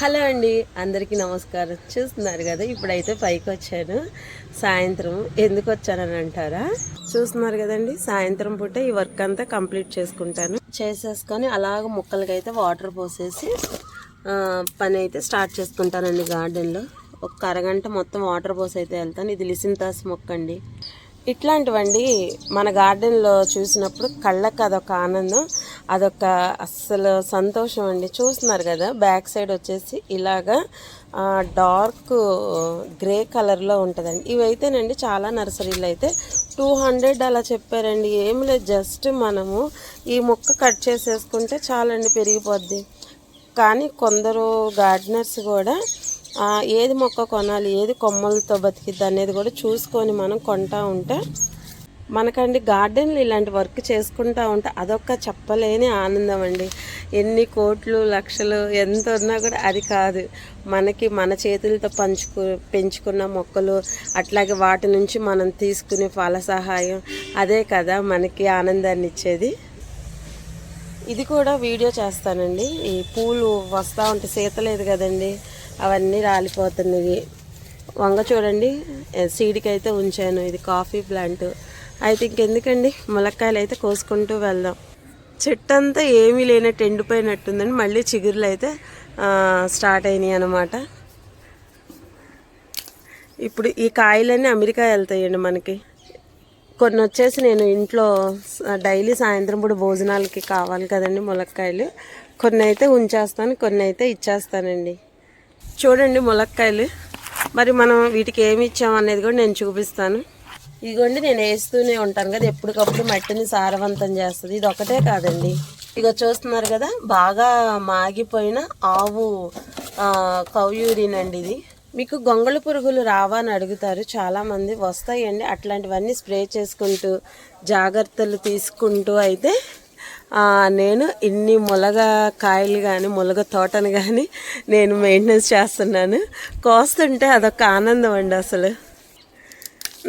Hello అండి అందరికీ నమస్కారం. చూస్తున్నారు కదా ఇప్పుడైతే పైకి వచ్చాను. సాయంత్రం ఎందుకు వచ్చానని అంటారా? చూస్తున్నారు కదండి సాయంత్రం పూట ఈ వర్క్ అంతా కంప్లీట్ చేసుకుంటాను. చేసేసుకొని అలాగ ముక్కలకైతే వాటర్ పోసేసి పని అయితే స్టార్ట్ చేసుకుంటానండి గార్డెన్లో. ఒక అరగంట మొత్తం వాటర్ పోసి అయితే వెళ్తాను. ఇది లిసింతాస్ మొక్క అండి ఇట్లాంటివండి మన గార్డెన్లో చూసినప్పుడు కళ్ళకు అదొక ఆనందం అదొక అస్సలు సంతోషం అండి. చూస్తున్నారు కదా బ్యాక్ సైడ్ వచ్చేసి ఇలాగా డార్క్ గ్రే కలర్లో ఉంటుందండి. ఇవైతేనండి చాలా నర్సరీలు అయితే టూ హండ్రెడ్ అలా చెప్పారండి. ఏం లేదు జస్ట్ మనము ఈ మొక్క కట్ చేసేసుకుంటే చాలండి పెరిగిపోద్ది. కానీ కొందరు గార్డెనర్స్ కూడా ఏది మొక్క కొనాలి ఏది కొమ్మలతో బతికిద్ది అనేది కూడా చూసుకొని మనం కొంటా ఉంటే మనకండి గార్డెన్లు ఇలాంటి వర్క్ చేసుకుంటా ఉంటే అదొక చెప్పలేని ఆనందం అండి. ఎన్ని కోట్లు లక్షలు ఎంత ఉన్నా కూడా అది కాదు. మనకి మన చేతులతో పంచుకు పెంచుకున్న మొక్కలు అట్లాగే వాటి నుంచి మనం తీసుకునే ఫల సహాయం అదే కదా మనకి ఆనందాన్ని ఇచ్చేది. ఇది కూడా వీడియో చేస్తానండి. ఈ పూలు వస్తూ ఉంటే సీతలేదు కదండి. అవన్నీ రాలిపోతున్నాయి. వంగ చూడండి సీడికైతే ఉంచాను ఇది కాఫీ ప్లాంట్. అయితే ఇంకెందుకండి ములక్కాయలు అయితే కోసుకుంటూ వెళ్దాం. చెట్టు అంతా ఏమీ లేనట్టు ఎండిపోయినట్టుందండి. మళ్ళీ చిగురులు అయితే స్టార్ట్ అయినాయి అన్నమాట. ఇప్పుడు ఈ కాయలన్నీ అమెరికా వెళ్తాయండి మనకి. కొన్ని వచ్చేసి నేను ఇంట్లో డైలీ సాయంత్రం పూట భోజనాలకి కావాలి కదండి ములక్కాయలు. కొన్ని అయితే ఉంచేస్తాను కొన్ని అయితే ఇచ్చేస్తానండి. చూడండి ములక్కాయలు. మరి మనం వీటికి ఏమి ఇచ్చాం అనేది కూడా నేను చూపిస్తాను. ఇదిగోండి నేను వేస్తూనే ఉంటాను కదా. ఎప్పటికప్పుడు మట్టిని సారవంతం చేస్తుంది. ఇది ఒకటే కాదండి. ఇక చూస్తున్నారు కదా బాగా మాగిపోయిన ఆవు కౌయూరినండి ఇది. మీకు గొంగళ పురుగులు రావా అని అడుగుతారు. చాలామంది వస్తాయండి. అట్లాంటివన్నీ స్ప్రే చేసుకుంటూ జాగ్రత్తలు తీసుకుంటూ అయితే నేను ఇన్ని ములగ కాయలు కానీ ములగ తోటను కానీ నేను మెయింటెనెన్స్ చేస్తున్నాను. కోస్తుంటే అదొక ఆనందం అండి అసలు.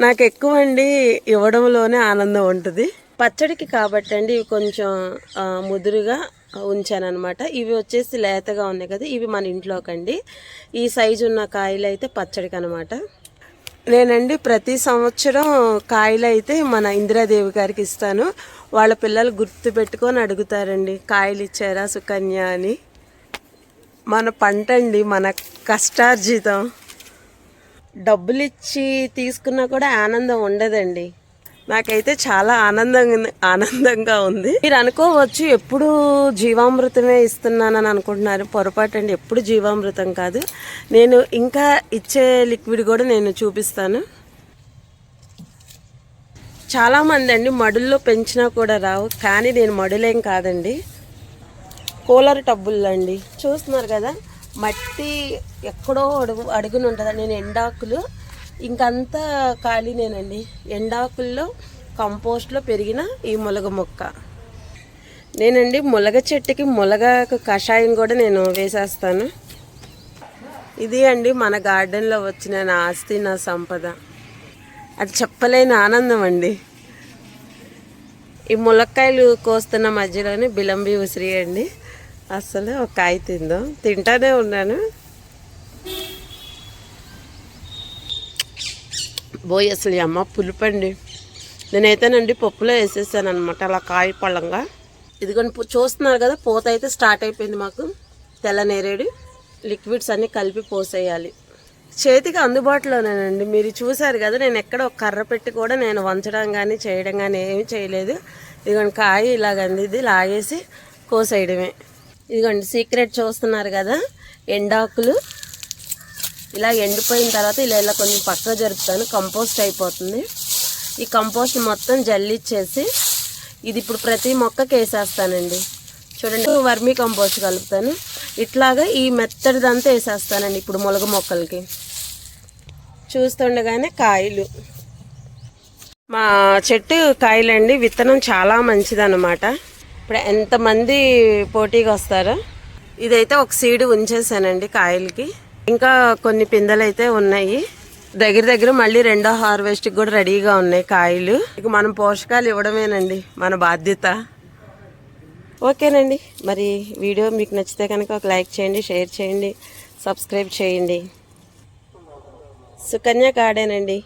నాకు ఎక్కువ అండి ఇవ్వడంలోనే ఆనందం ఉంటుంది. పచ్చడికి కాబట్టి అండి ఇవి కొంచెం ముదురుగా ఉంచానమాట ఇవి వచ్చేసి లేతగా ఉన్నాయి కదా ఇవి మన ఇంట్లోకండి. ఈ సైజు ఉన్న కాయలు అయితే పచ్చడికి అనమాట నేనండి ప్రతి సంవత్సరం కాయలు అయితే మన ఇందిరాదేవి గారికి ఇస్తాను. వాళ్ళ పిల్లలు గుర్తు పెట్టుకొని అడుగుతారండి కాయలు ఇచ్చారా సుకన్య అని. మన పంట అండి మన కష్టార్జితం. డబ్బులు ఇచ్చి తీసుకున్నా కూడా ఆనందం ఉండదండి. నాకైతే చాలా ఆనందంగా ఉంది- ఆనందంగా ఉంది. మీరు అనుకోవచ్చు ఎప్పుడు జీవామృతమే ఇస్తున్నానని అనుకుంటున్నారు. పొరపాటు అండి ఎప్పుడు జీవామృతం కాదు. నేను ఇంకా ఇచ్చే లిక్విడ్ కూడా నేను చూపిస్తాను. చాలామంది అండి మడుల్లో పెంచినా కూడా రావు కానీ నేను మడులేం కాదండి. కూలర్ టబ్బుల్లో అండి. చూస్తున్నారు కదా మట్టి ఎక్కడో అడుగు అడుగునుంటుందా నేను ఎండాకులు ఇంకంతా ఖాళీనేనండి. ఎండాకుల్లో కంపోస్ట్లో పెరిగిన ఈ ములగ మొక్క. నేనండి ములగ చెట్టుకి ములగ కషాయం కూడా నేను వేసేస్తాను. ఇది అండి మన గార్డెన్లో వచ్చిన నా ఆస్తి నా సంపద. అది చెప్పలేని ఆనందం అండి. ఈ ములక్కాయలు కోస్తున్న మధ్యలోనే బిలంబి ఉసిరి అండి. అసలు ఒక కాయ తిందో. తింటానే ఉన్నాను. బోయ్ అసలు అమ్మ పులుపండి. నేనైతేనండి పప్పులో వేసేసాను అనమాట అలా కాయ పళ్ళంగా. ఇదిగోండి చూస్తున్నారు కదా పూత అయితే స్టార్ట్ అయిపోయింది మాకు. తెల్ల నేరేడు లిక్విడ్స్ అన్నీ కలిపి పోసేయాలి. చేతికి అందుబాటులోనేనండి. మీరు చూసారు కదా నేను ఎక్కడ ఒక కర్ర పెట్టి కూడా నేను వంచడం కానీ చేయడం కానీ ఏమి చేయలేదు. ఇదిగోండి కాయ ఇలాగంది ఇది లాగేసి కోసేయడమే. ఇదిగోండి సీక్రెట్ చూస్తున్నారు కదా ఎండాకులు. ఇలా ఎండిపోయిన తర్వాత ఇలా ఇలా కొంచెం పక్కకు జరుపుతాను. కంపోస్ట్ అయిపోతుంది. ఈ కంపోస్ట్ మొత్తం జల్లిచ్చేసి ఇది ఇప్పుడు ప్రతి మొక్కకి వేసేస్తానండి. చూడండి వర్మీ కంపోస్ట్ కలుపుతాను. ఇట్లాగా ఈ మెత్తడిదంతా వేసేస్తానండి ఇప్పుడు మొలగ మొక్కలకి. చూస్తుండగానే కాయలు. మా చెట్టు కాయలండి విత్తనం చాలా మంచిదన్నమాట. ఇప్పుడు ఎంతమంది పోటీకి వస్తారో. ఇదైతే ఒక సీడ్ ఉంచేసానండి కాయలకి. ఇంకా కొన్ని పిందెలు అయితే ఉన్నాయి. దగ్గర దగ్గర మళ్ళీ రెండో హార్వెస్ట్ కూడా రెడీగా ఉన్నాయి కాయలు. ఇక మనం పోషకాలు ఇవ్వడమేనండి మన బాధ్యత. ఓకేనండి. మరి వీడియో మీకు నచ్చితే కనుక ఒక లైక్ చేయండి షేర్ చేయండి సబ్స్క్రైబ్ చేయండి. సుకన్య కాడేనండి.